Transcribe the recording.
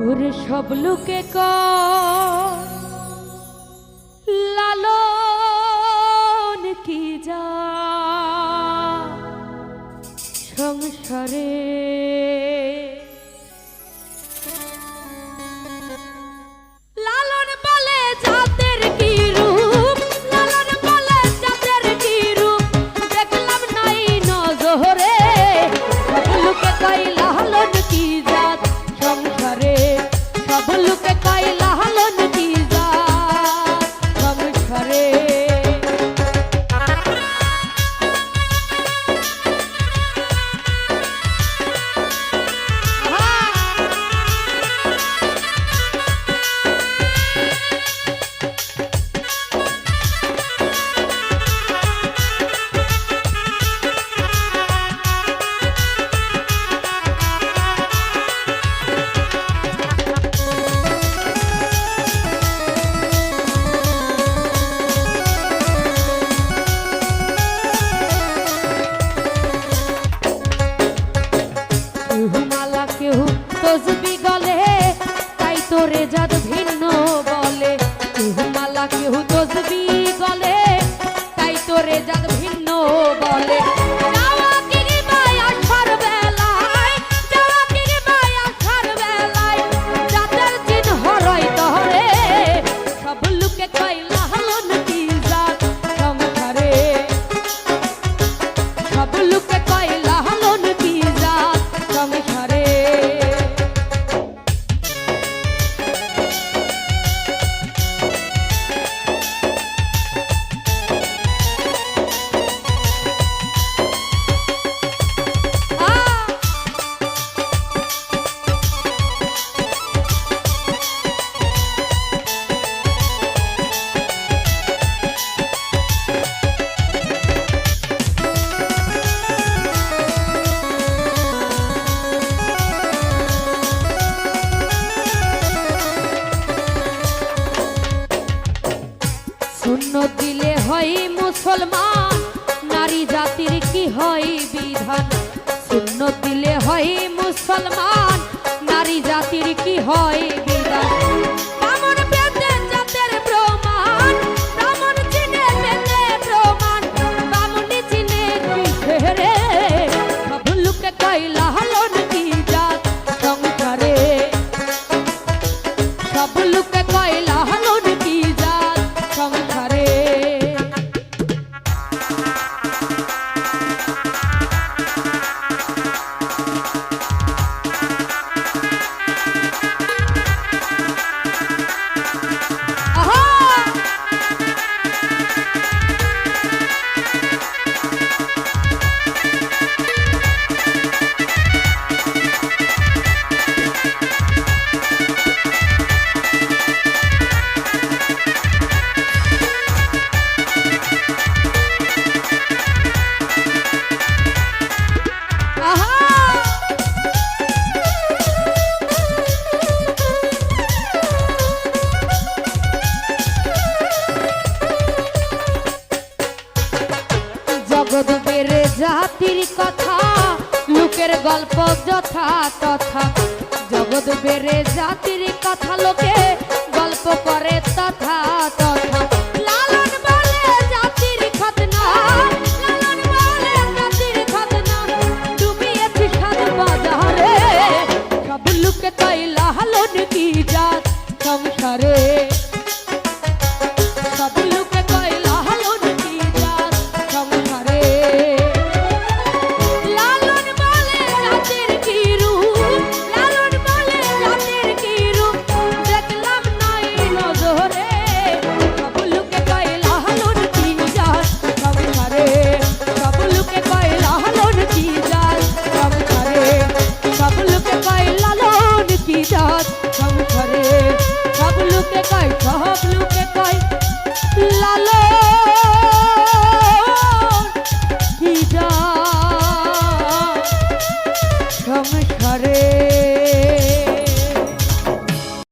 ওরে সব লোকে ক লালন কি যা? সংসারে বসবি গলে তাই তোরে যাদ মুসলমান নারী জাতির কি হয় বিধান? শূন্য দিলে হয় জাতির কথা, লোকের গল্প যথা তথা। জগৎ বেড়ে জাতির কথা, লোকে গল্প করে তথা তথা।